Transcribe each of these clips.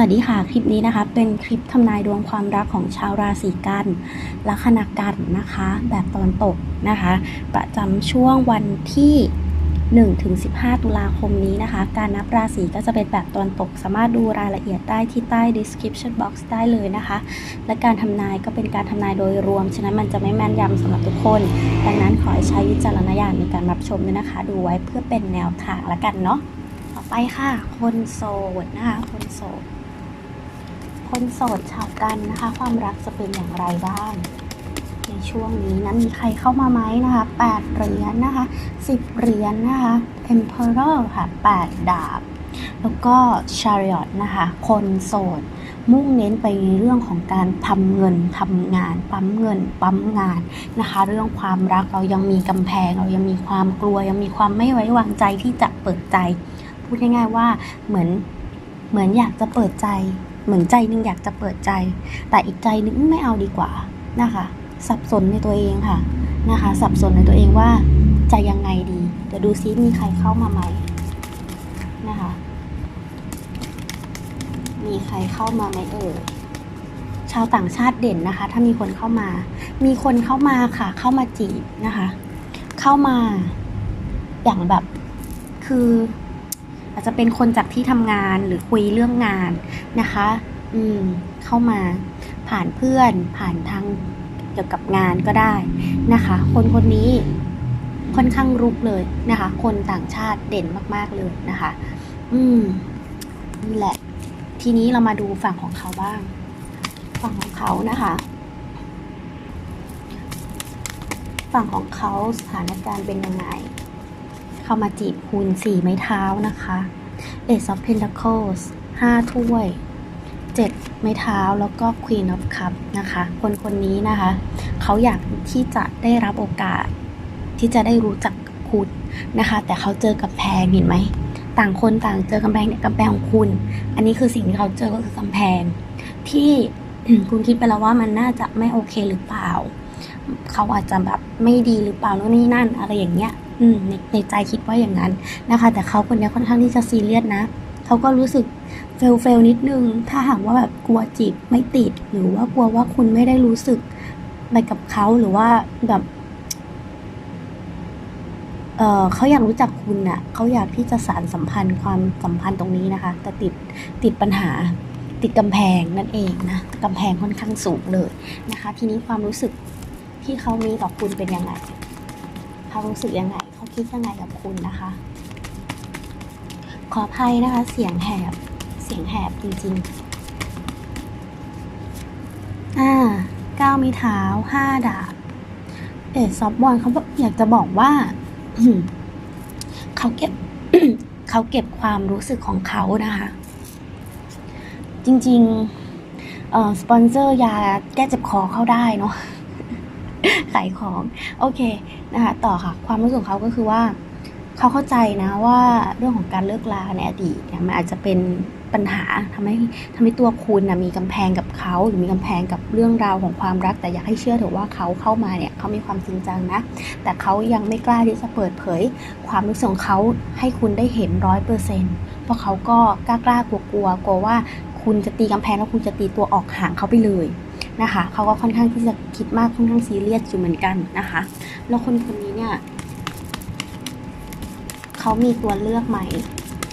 สวัสดีค่ะ คลิปนี้นะคะ เป็นคลิปทำนายดวงความรักของชาวราศีกัน ลัคนากันนะคะ แบบตอนตกนะคะ ประจำช่วงวันที่1ถึง15 ตุลาคมนี้นะคะ การนับราศีก็จะเป็นแบบตอนตก สามารถดูรายละเอียดได้ที่ใต้ description box ได้เลยนะคะ และการทำนายก็เป็นการทำนายโดยรวม ฉะนั้นมันจะไม่แม่นยำสำหรับทุกคน ดังนั้นขอให้ใช้วิจารณญาณในการรับชมด้วยนะคะ ดูไว้เพื่อเป็นแนวทางละกันเนาะ ต่อไปค่ะ คนโสดนะคะ คนโสด คนโสดชาวกันนะคะ ความรักจะเป็นอย่างไรบ้าง ในช่วงนี้นั้นมีใครเข้ามาไหมนะคะ8เหรียญนะคะ10เหรียญนะคะ Emperor ค่ะ 8 ดาบ แล้วก็ Chariot นะคะ คนโสด มุ่งเน้นไปในเรื่องของการทำเงินทำงาน ปั๊มเงิน ปั๊มงานนะคะ เรื่องความรักเรายังมีกำแพง เรายังมีความกลัว ยังมีความไม่ไว้วางใจที่จะเปิดใจ พูดง่ายๆว่าเหมือนเหมือนอยากจะเปิดใจ เหมือนใจหนึงอยากจะเปิดใจ แต่อีกใจหนึงไม่เอาดีกว่านะคะ สับสนในตัวเองค่ะนะคะ สับสนในตัวเองว่าจะยังไงดีเดี๋ยวดูซิมีใครเข้ามาไหมนะคะ มีใครเข้ามาไหมเอ่ยชาวต่างชาติเด่นนะคะ ถ้ามีคนเข้ามา มีคนเข้ามาค่ะ เข้ามาจีบนะคะ เข้ามาอย่างแบบคือ อาจจะเป็นคนจากที่ทำงานหรือคุยเรื่องงานนะคะ อืม เข้ามาผ่านเพื่อนผ่านทางเกี่ยวกับงานก็ได้นะคะ คนคนนี้ค่อนข้างรุกเลยนะคะ คนต่างชาติเด่นมาก ๆเลยนะคะ อืมนี่แหละ ทีนี้เรามาดูฝั่งของเขาบ้าง ฝั่งของเขานะคะ ฝั่งของเขาสถานการณ์เป็นยังไง เข้ามาจีบคุณสี่ไม้เท้านะคะ Ace of Pentacles ห้าถ้วยเจ็ดไม้เท้าแล้วก็ Queen of Cups นะคะ คนคนนี้นะคะ เขาอยากที่จะได้รับโอกาส ที่จะได้รู้จักคุณนะคะ แต่เขาเจอกำแพงเห็นไหม ต่างคนต่างเจอกำแพงเนี่ยกำแพงของคุณ อันนี้คือสิ่งที่เขาเจอก็คือกำแพง ที่คุณคิดไปแล้วว่ามันน่าจะไม่โอเคหรือเปล่า เขาอาจจะแบบไม่ดีหรือเปล่าโน่นนี่นั่นอะไรอย่างเงี้ย อืมในในใจคิดว่าอย่างนั้นนะคะ แต่เขาคนนี้ค่อนข้างที่จะซีเรียสนะเขาก็รู้สึกเฟลเฟลนิดนึง ถ้าหากว่าแบบกลัวจีบไม่ติด หรือว่ากลัวว่าคุณไม่ได้รู้สึกไปกับเขาหรือว่าแบบเออเขาอยากรู้จักคุณน่ะเขาอยากที่จะสานสัมพันธ์ความสัมพันธ์ตรงนี้นะคะ แต่ติดติดปัญหาติดกำแพงนั่นเองนะกำแพงค่อนข้างสูงเลยนะคะ ทีนี้ความรู้สึกที่เขามีต่อคุณเป็นยังไงเขารู้สึกยังไง คิดยังไงกับคุณนะคะ ขออภัยนะคะ เสียงแหบ เสียงแหบจริงๆ อ่าเก้ามีเท้าห้าดาบ เอซอฟบอลเขาบอกอยากจะบอกว่า เขาเก็บเขาเก็บความรู้สึกของเขานะคะ จริงๆเอ่อสปอนเซอร์ยาแก้เจ็บคอเข้าได้เนาะขายของ โอเค นะคะต่อค่ะ ความรู้สึกเขาก็คือว่าเขาเข้าใจนะว่าเรื่องของการเลิกลาในอดีตเนี่ยมันอาจจะเป็นปัญหาทำให้ทำให้ตัวคุณนะมีกำแพงกับเขาหรือมีกำแพงกับเรื่องราวของความรัก แต่อยากให้เชื่อเถอะว่าเขาเข้ามาเนี่ยเขามีความจริงจังนะ แต่เขายังไม่กล้าที่จะเปิดเผย ความรู้สึกของเขาให้คุณได้เห็นร้อยเปอร์เซ็นต์เพราะเขาก็กล้ากล้ากลัวกลัวกลัวว่า คุณจะตีกำแพงแล้วคุณจะตีตัวออกห่างเขาไปเลย นะคะเขาก็ค่อนข้างที่จะคิดมากค่อนข้างซีเรียสอยู่เหมือนกันนะคะ แล้วคนคนนี้เนี่ยเขามีตัวเลือกไหม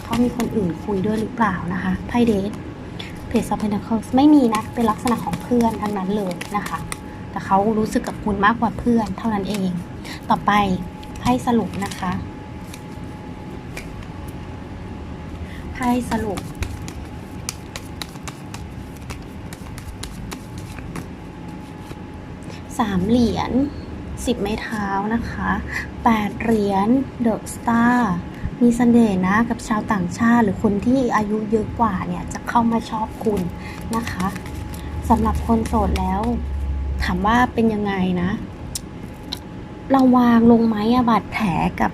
เขามีคนอื่นคุยด้วยหรือเปล่านะคะ ไพ่เดทเพจซับเพนเคิลไม่มีนะ เป็นลักษณะของเพื่อนทั้งนั้นเลยนะคะ แต่เขารู้สึกกับคุณมากกว่าเพื่อนเท่านั้นเอง ต่อไปไพ่สรุปนะคะ ไพ่สรุป สามเหรียญสิบไม้เท้านะคะแปดเหรียญเดอะสตาร์มีเสน่ห์นะกับชาวต่างชาติ หรือคนที่อายุเยอะกว่าเนี่ยจะเข้ามาชอบคุณนะคะสำหรับคนโสดแล้ว ถามว่าเป็นยังไงนะ เราวางลงไหมอะบาดแผลกับ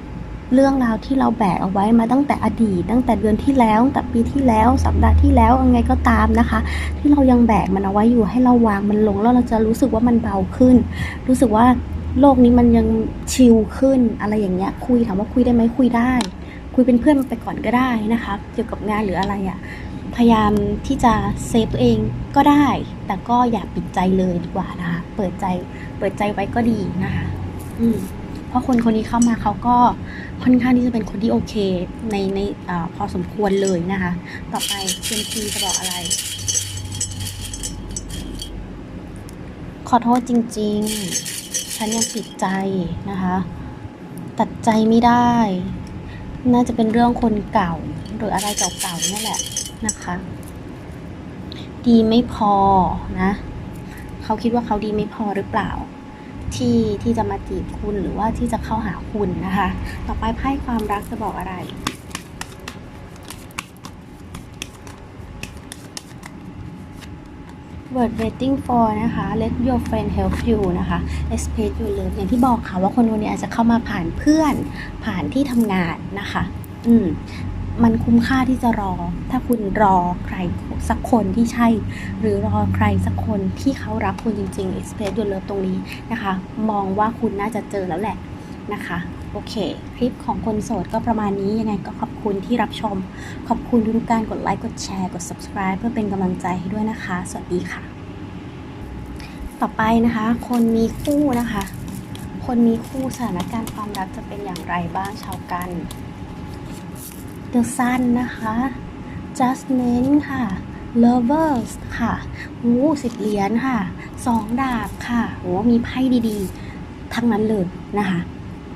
เรื่องราวที่เราแบกเอาไว้มาตั้งแต่อดีต ตั้งแต่เดือนที่แล้วตั้งแต่ปีที่แล้ว สัปดาห์ที่แล้วยังไงก็ตามนะคะ ที่เรายังแบกมันเอาไว้อยู่ให้เราวางมันลงแล้วเราจะรู้สึกว่ามันเบาขึ้น รู้สึกว่าโลกนี้มันยังชิลขึ้นอะไรอย่างเงี้ย คุยถามว่าคุยได้ไหมคุยได้ คุยเป็นเพื่อนไปก่อนก็ได้นะคะเกี่ยวกับงานหรืออะไรอะ่ะพยายามที่จะเซฟตัวเองก็ได้ แต่ก็อย่าปิดใจเลยดีกว่านะคะ เปิดใจ เปิดใจไว้ก็ดีนะคะ อืม เพราะคนคนนี้เข้ามาเขาก็ค่อนข้างที่จะเป็นคนที่โอเคในในอพอสมควรเลยนะคะ ต่อไปเซนซีจะบอกอะไร ขอโทษจริง ๆ ฉันยังปิดใจนะคะ ตัดใจไม่ได้ น่าจะเป็นเรื่องคนเก่าหรืออะไรเก่าๆนี่แหละนะคะ ดีไม่พอนะ เขาคิดว่าเขาดีไม่พอหรือเปล่า ที่ที่จะมาจีบคุณหรือว่าที่จะเข้าหาคุณนะคะ ต่อไปไพ่ความรักจะบอกอะไรเ word waiting for นะคะ let your friend help you นะคะ expect you love อย่างที่บอกค่ะว่าคนคนนี้อาจจะเข้ามาผ่านเพื่อนผ่านที่ทำงานนะคะ อืม มันคุ้มค่าที่จะรอ ถ้าคุณรอใครสักคนที่ใช่ หรือรอใครสักคนที่เขารักคุณจริงๆ expect your love ตรงนี้นะคะ มองว่าคุณน่าจะเจอแล้วแหละนะคะ โอเค คลิปของคนโสดก็ประมาณนี้ยังไงก็ขอบคุณที่รับชม ขอบคุณทุกการกดไลค์กดแชร์กด subscribe เพื่อเป็นกำลังใจให้ด้วยนะคะ สวัสดีค่ะ ต่อไปนะคะ คนมีคู่นะคะ คนมีคู่สถานการณ์ความรักจะเป็นอย่างไรบ้างชาวกัน The Sun นะคะ Judgment ค่ะ Lovers ค่ะโอ้สิบเหรียญค่ะ สองดาบค่ะโอ้มีไพ่ดีๆ ทั้งนั้นเลยนะคะ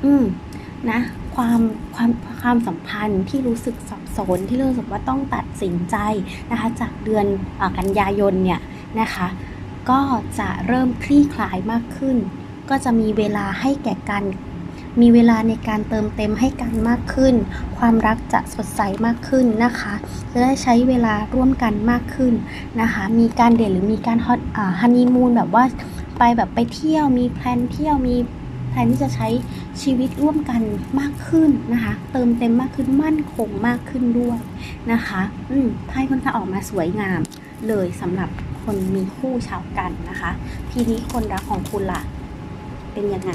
อืมนะความความความสัมพันธ์ที่รู้สึกสับสนที่รู้สึกว่าต้องตัดสินใจนะคะ จากเดือนอกันยายนเนี่ยนะคะ ก็จะเริ่มคลี่คลายมากขึ้น ก็จะมีเวลาให้แก่กัน มีเวลาในการเติมเต็มให้กันมากขึ้น ความรักจะสดใสมากขึ้นนะคะ จะได้ใช้เวลาร่วมกันมากขึ้นนะคะ มีการเดทหรือมีการฮอตอ่าฮันนีมูนแบบว่าไปแบบไปเที่ยว มีแพลนเที่ยวมีแพลนที่จะใช้ชีวิตร่วมกันมากขึ้นนะคะ เติมเต็มมากขึ้นมั่นคงมากขึ้นด้วยนะคะ อืมไพ่ค่อนข้างออกมาสวยงามเลยสำหรับคนมีคู่ชาวกันนะคะ ทีนี้คนรักของคุณล่ะ เป็นยังไง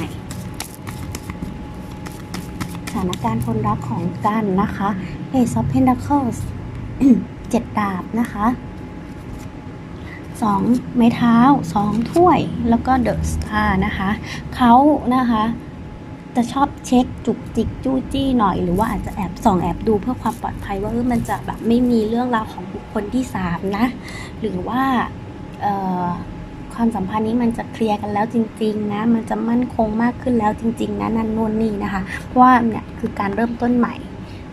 สถานการณ์คนรักของกันนะคะ Ace of Pentacles เจ็ดดาบนะคะสองไม้เท้าสองถ้วยแล้วก็ The Star นะคะเขานะคะจะชอบเช็คจุกจิกจู้จี้หน่อย หรือว่าอาจจะแอบส่องแอบดูเพื่อความปลอดภัยว่ามันจะแบบไม่มีเรื่องราวของบุคคลที่สามนะ หรือว่า ความสัมพันธ์นี้มันจะเคลียร์กันแล้วจริง ๆ นะ มันจะมั่นคงมากขึ้นแล้วจริง ๆ นะนั่นนนนี่นะคะ เพราะว่าเนี่ยคือการเริ่มต้นใหม่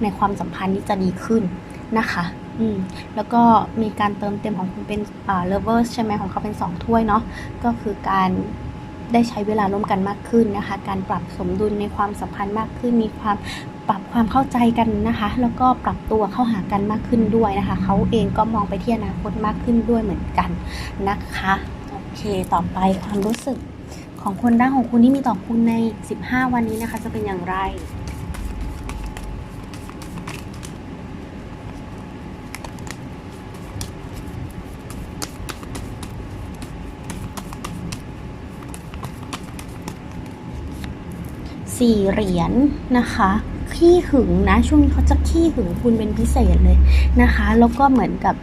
ในความสัมพันธ์นี้จะดีขึ้นนะคะอืมแล้วก็มีการเติมเต็มของคุณเป็นอ่า lovers ใช่ไหมของเขาเป็นสองถ้วยเนาะก็คือการได้ใช้เวลาร่วมกันมากขึ้นนะคะ การปรับสมดุลในความสัมพันธ์มากขึ้น มีความปรับความเข้าใจกันนะคะ แล้วก็ปรับตัวเข้าหากันมากขึ้นด้วยนะคะ เขาเองก็มองไปที่อนาคตมากขึ้นด้วยเหมือนกันนะคะ เค ต่อไปความรู้สึกของคนรักของคุณที่มีต่อคุณใน 15 วันนี้นะคะ จะเป็นอย่างไรสี่เหรียญนะคะ ขี้หึงนะ ช่วงนี้เขาจะขี้หึงคุณเป็นพิเศษเลยนะคะ แล้วก็เหมือนกับ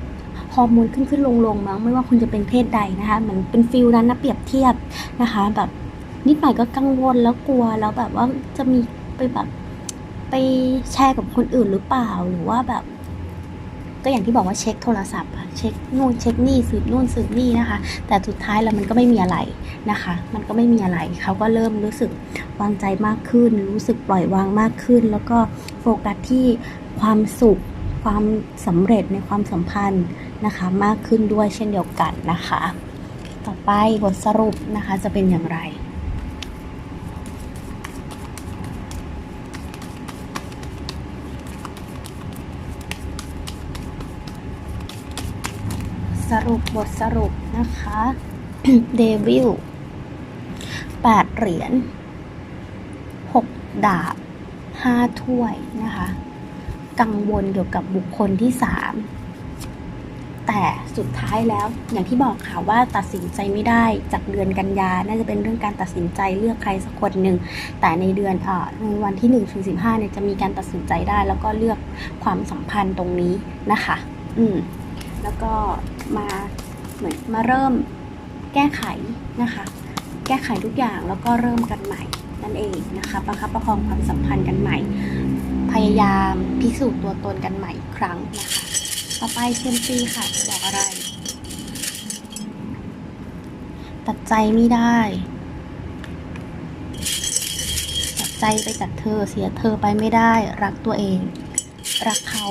ฮอร์โมนขึ้นขึ้นลงลงมั้งไม่ว่าคุณจะเป็นเพศใดนะคะเหมือนเป็นฟิลนั้นนะเปรียบเทียบนะคะ แบบนิดหน่อยก็กังวลแล้วกลัวแล้วแบบว่าจะมีไปแบบไปแชร์กับคนอื่นหรือเปล่าหรือว่าแบบ ก็อย่างที่บอกว่าเช็คโทรศัพท์เช็คนู่นเช็คนี่สืบนู่นสืบนี่นะคะ แต่สุดท้ายแล้วมันก็ไม่มีอะไรนะคะ มันก็ไม่มีอะไรเขาก็เริ่มรู้สึกวางใจมากขึ้น รู้สึกปล่อยวางมากขึ้น แล้วก็โฟกัสที่ความสุขความสำเร็จในความสัมพันธ์ นะคะมากขึ้นด้วยเช่นเดียวกันนะคะ ต่อไปบทสรุปนะคะจะเป็นอย่างไรสรุปบทสรุปนะคะเดวิลแปดเหรียญหกดาบห้าถ้วยนะคะ กังวลเกี่ยวกับบุคคลที่สาม แต่สุดท้ายแล้วอย่างที่บอกค่ะว่าตัดสินใจไม่ได้จากเดือนกันยา น่าจะเป็นเรื่องการตัดสินใจเลือกใครสักคนหนึ่ง แต่ในเดือนอ่อในวันที่1นถึงสิเนี่ยจะมีการตัดสินใจได้ แล้วก็เลือกความสัมพันธ์ตรงนี้นะคะ อืม แล้วก็มาเหมือนมาเริ่มแก้ไขนะคะ แก้ไขทุกอย่างแล้วก็เริ่มกันใหม่นั่นเองนะคะประคับประคองความสัมพันธ์กันใหม่ พยายามพิสูจน์ตัวตนกันใหม่อีกครั้งนะคะ ต่อไปเซมซีค่ะบอกอะไร ตัดใจไม่ได้ ตัดใจไปจากเธอเสียเธอไปไม่ได้ รักตัวเอง รักเขา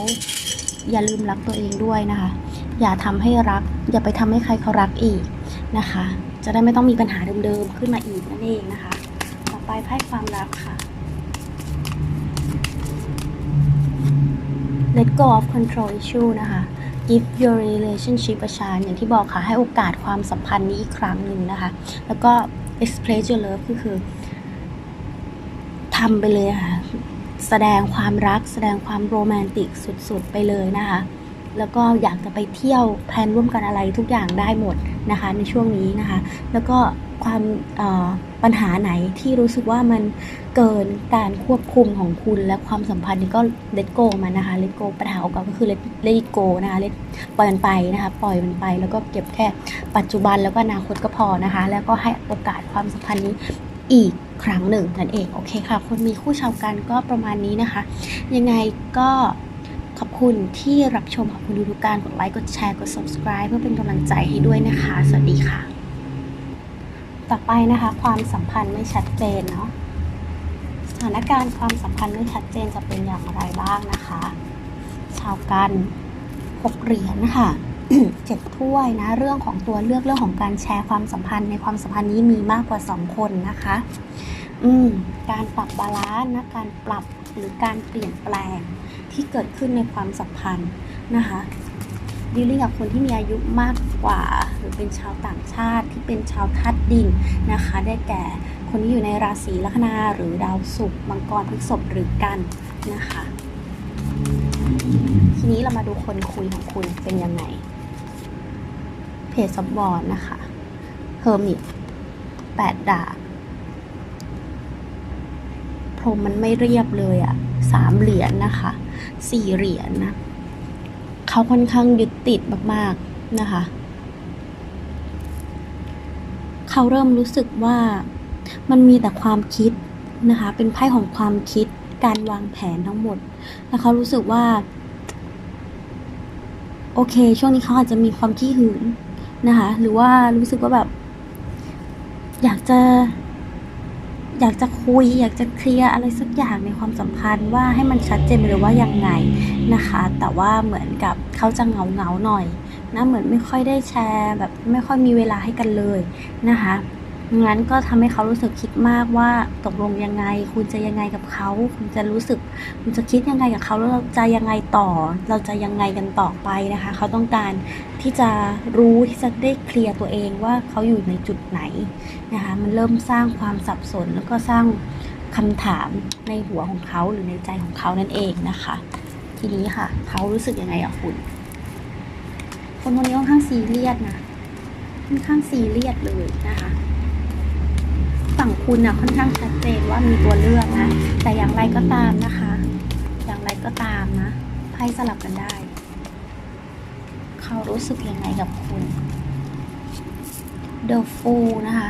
อย่าลืมรักตัวเองด้วยนะคะ อย่าทำให้รัก อย่าไปทำให้ใครเขารักอีกนะคะ จะได้ไม่ต้องมีปัญหาเดิมๆขึ้นมาอีกนั่นเองนะคะ ต่อไปไพ่ความรักค่ะ let go of control issue นะคะ give your relationship a chance อย่างที่บอกค่ะ ให้โอกาสความสัมพันธ์นี้อีกครั้งหนึ่งนะคะ แล้วก็ express your love ก็คือทำไปเลยค่ะ แสดงความรัก แสดงความโรแมนติกสุด ๆ ไปเลยนะคะ แล้วก็อยากจะไปเที่ยวแพลนร่วมกันอะไรทุกอย่างได้หมดนะคะในช่วงนี้นะคะ แล้วก็ความปัญหาไหนที่รู้สึกว่ามันเกินการควบคุมของคุณและความสัมพันธ์นี้ก็ let go มันนะคะ let go ปัญหาของเราก็คือ let let it go นะคะ let ปล่อยมันไปนะคะ ปล่อยมันไป แล้วก็เก็บแค่ปัจจุบันแล้วก็อนาคตก็พอนะคะ แล้วก็ให้โอกาสความสัมพันธ์นี้อีกครั้งหนึ่งนั่นเองโอเคค่ะ คนมีคู่ชาวกันก็ประมาณนี้นะคะ ยังไงก็ อบคุณที่รับชมขอบคุณทุกการกดไลค์กดแชร์กด subscribe เพื่อเป็นกำลังใจให้ด้วยนะคะ สวัสดีค่ะ ต่อไปนะคะ ความสัมพันธ์ไม่ชัดเจนเนาะสถานการณ์ความสัมพันธ์ไม่ชัดเจนจะเป็นอย่างไรบ้างนะคะ ชาวกันหกเหรียญนะคะเจ็ดถ้วยนะ เรื่องของตัวเลือกเรื่องของการแชร์ความสัมพันธ์ในความสัมพันธ์นี้มีมากกว่าสองคนนะคะ อืมการปรับบาลานซ์นะการปรับ หรือการเปลี่ยนแปลงที่เกิดขึ้นในความสัมพันธ์นะคะดีลลิ่งกับคนที่มีอายุมากกว่า หรือเป็นชาวต่างชาติที่เป็นชาวธาตุดินนะคะ ได้แก่คนที่อยู่ในราศีลัคนาหรือดาวศุกร์มังกรพฤษภหรือกันนะคะ ทีนี้เรามาดูคนคุยของคุณเป็นยังไงเพจซับบอร์ดนะคะเฮอร์มิตแปดดาบ รมมันไม่เรียบเลยอะสามเหรียญนะคะสี่เหรียญนะเขาค่อนข้างยึดติดมากๆนะคะ เขาเริ่มรู้สึกว่ามันมีแต่ความคิดนะคะ เป็นไพ่ของความคิดการวางแผนทั้งหมด แล้วเขารู้สึกว่า โอเค ช่วงนี้เขาอาจจะมีความขี้หึงนะคะ หรือว่ารู้สึกว่าแบบ อยากจะ อยากจะคุย อยากจะเคลียร์อะไรสักอย่างในความสัมพันธ์ว่าให้มันชัดเจนเลยว่ายังไงนะคะ แต่ว่าเหมือนกับเขาจะเงาเงาหน่อยนะเหมือนไม่ค่อยได้แชร์แบบไม่ค่อยมีเวลาให้กันเลยนะคะ งั้นก็ทำให้เขารู้สึกคิดมากว่าตกลงยังไง คุณจะยังไงกับเขา คุณจะรู้สึก คุณจะคิดยังไงกับเขาแล้วเราจะยังไงต่อ เราจะยังไงกันต่อไปนะคะ เขาต้องการที่จะรู้ที่จะได้เคลียร์ตัวเองว่าเขาอยู่ในจุดไหนนะคะ มันเริ่มสร้างความสับสนแล้วก็สร้างคำถามในหัวของเขาหรือในใจของเขานั่นเองนะคะ ทีนี้ค่ะ เขารู้สึกยังไงกับคุณ คนคนนี้ค่อนข้างซีเรียสนะค่อนข้างซีเรียสเลยนะคะ คุณนะค่อนข้างชัดเจนว่ามีตัวเลือกนะ แต่อย่างไรก็ตามนะคะ อย่างไรก็ตามนะไพ่สลับกันได้ เขารู้สึกยังไงกับคุณ The Fool นะคะ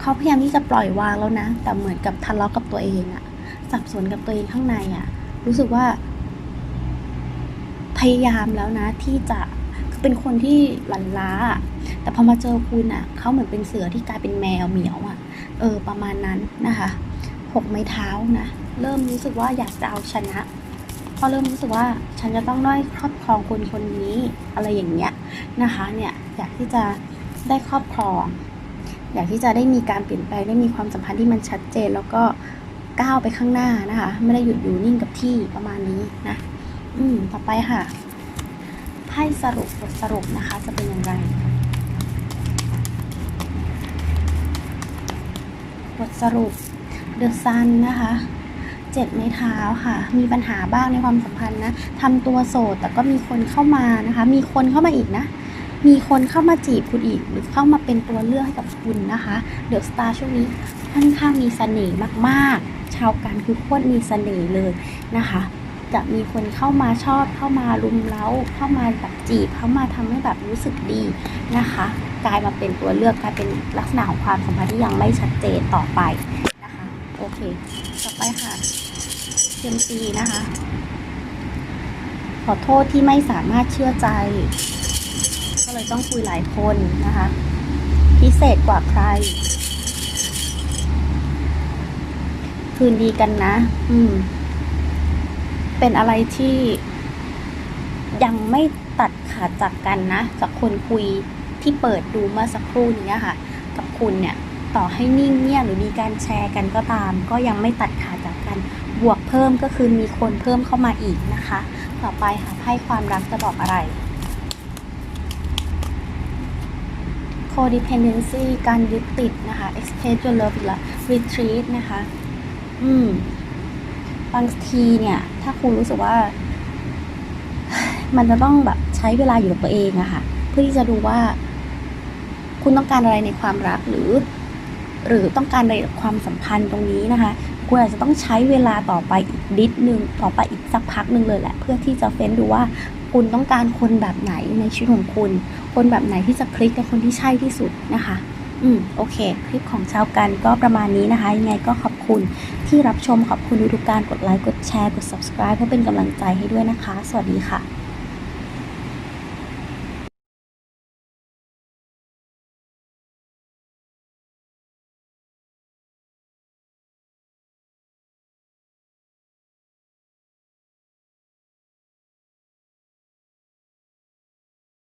เขาพยายามที่จะปล่อยวางแล้วนะ แต่เหมือนกับทะเลาะกับตัวเองอะสับสนกับตัวเองข้างในอะรู้สึกว่า พยายามแล้วนะที่จะเป็นคนที่หลั่นล้าอะแต่พอมาเจอคุณอะเขาเหมือนเป็นเสือที่กลายเป็นแมวเหมียวอะ เออประมาณนั้นนะคะหกไม้เท้านะเริ่มรู้สึกว่าอยากจะเอาชนะเพราะเริ่มรู้สึกว่าฉันจะต้องได้ครอบครองคนคนนี้อะไรอย่างเงี้ยนะคะเนี่ยอยากที่จะได้ครอบครอง อยากที่จะได้มีการเปลี่ยนแปลงได้มีความสัมพันธ์ที่มันชัดเจน แล้วก็ก้าวไปข้างหน้านะคะ ไม่ได้หยุดอยู่นิ่งกับที่ประมาณนี้นะอืมต่อไปค่ะไพ่สรุปบทสรุปนะคะ จะเป็นอย่างไร ทสรุปเดอะซันนะคะเจ็ดในเท้าค่ะ มีปัญหาบ้างในความสัมพันธ์นะทำตัวโสดแต่ก็มีคนเข้ามานะคะ มีคนเข้ามาอีกนะ มีคนเข้ามาจีบคุณอีก หรือเข้ามาเป็นตัวเลือกให้กับคุณนะคะ เดอะสตาร์ช่วงนี้ค่อนข้างมีเสน่ห์มากๆ ชาวการคือโคตรมีเสน่ห์เลยนะคะ จะมีคนเข้ามาชอบ เข้ามารุมเร้า เข้ามาแบบจีบ เข้ามาทำให้แบบรู้สึกดีนะคะ กลายมาเป็นตัวเลือกกลายเป็นลักษณะของความสัมพันธ์ที่ยังไม่ชัดเจนต่อไปนะคะ โอเค ต่อไปค่ะเซียมซีนะคะ ขอโทษที่ไม่สามารถเชื่อใจ ก็เลยต้องคุยหลายคนนะคะ พิเศษกว่าใคร คืนดีกันนะ อืม เป็นอะไรที่ยังไม่ตัดขาดจากกันนะ จากคนคุยที่เปิดดูเมื่อสักครู่นี้ค่ะ กับคุณเนี่ยต่อให้นิ่งเงียบหรือมีการแชร์กันก็ตาม ก็ยังไม่ตัดขาดจากกัน บวกเพิ่มก็คือมีคนเพิ่มเข้ามาอีกนะคะ ต่อไปค่ะไพ่ความรักจะบอกอะไร codependency การยึดติดนะคะ express your love อีกล้ว retreat นะคะ อืม บางทีเนี่ย ถ้าคุณรู้สึกว่า มันจะต้องแบบใช้เวลาอยู่กับตัวเองอะค่ะ เพื่อที่จะดูว่า คุณต้องการอะไรในความรักหรือ หรือต้องการอะไรกับความสัมพันธ์ตรงนี้นะคะ คุณอาจจะต้องใช้เวลาต่อไปอีกนิดนึงต่อไปอีกสักพักหนึ่งเลยแหละ เพื่อที่จะเฟ้นดูว่าคุณต้องการคนแบบไหนในชีวิตของคุณ คนแบบไหนที่จะคลิกกับคนที่ใช่ที่สุดนะคะ อืมโอเค คลิปของชาวกันก็ประมาณนี้นะคะ ยังไงก็ขอบคุณที่รับชมขอบคุณทุกการกดไลค์กดแชร์กด subscribe เพื่อเป็นกำลังใจให้ด้วยนะคะ สวัสดีค่ะ